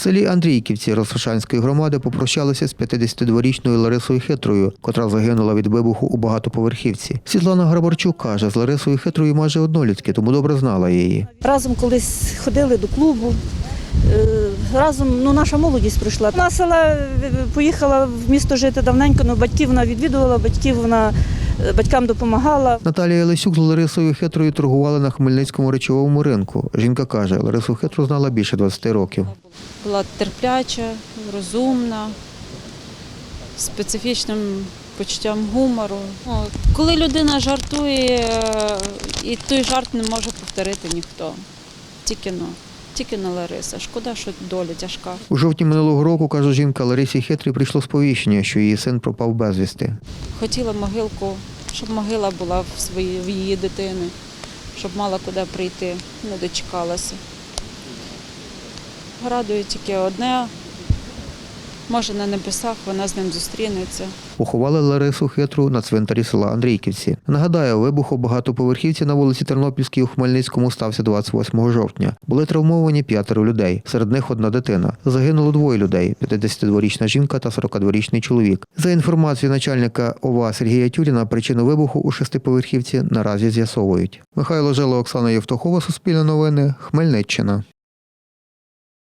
Селі Андрійківці Росошанської громади попрощалися з 52-річною Ларисою Хитрою, котра загинула від вибуху у багатоповерхівці. Світлана Грабарчук каже, з Ларисою Хитрою майже однолітки, тому добре знала її. Разом колись ходили до клубу. е, Разом ну, наша молодість пройшла. Вона села е, поїхала в місто жити давненько, ну, батьків вона відвідувала, батьків вона батькам допомагала. Наталія Лисюк з Ларисою Хитрою торгували на Хмельницькому речовому ринку. Жінка каже, Ларису Хитру знала більше 20 років. була терпляча, розумна, специфічним почуттям гумору. Коли людина жартує, е, і той жарт не може повторити ніхто. Тільки ну, тільки не Лариса. Шкода, що доля тяжка. У жовтні минулого року, каже жінка, Ларисі Хитрій прийшло сповіщення, що її син пропав безвісти. Хотіла могилку, щоб могила була в своїй в її дитини, щоб мала куди прийти, не дочекалася. Радує тільки одне. Може, на небесах вона з ним зустрінеться. Поховали Ларису Хитру на цвинтарі села Андрійківці. Нагадаю, вибух у багатоповерхівці на вулиці Тернопільській у Хмельницькому стався 28 жовтня. Були травмовані п'ятеро людей. Серед них одна дитина. Загинуло двоє людей: 52-річна жінка та 42-річний чоловік. За інформацією начальника ОВА Сергія Тюріна, причину вибуху у шестиповерхівці наразі з'ясовують. Михайло Жило, Оксана Євтухова, Суспільне новини, Хмельниччина.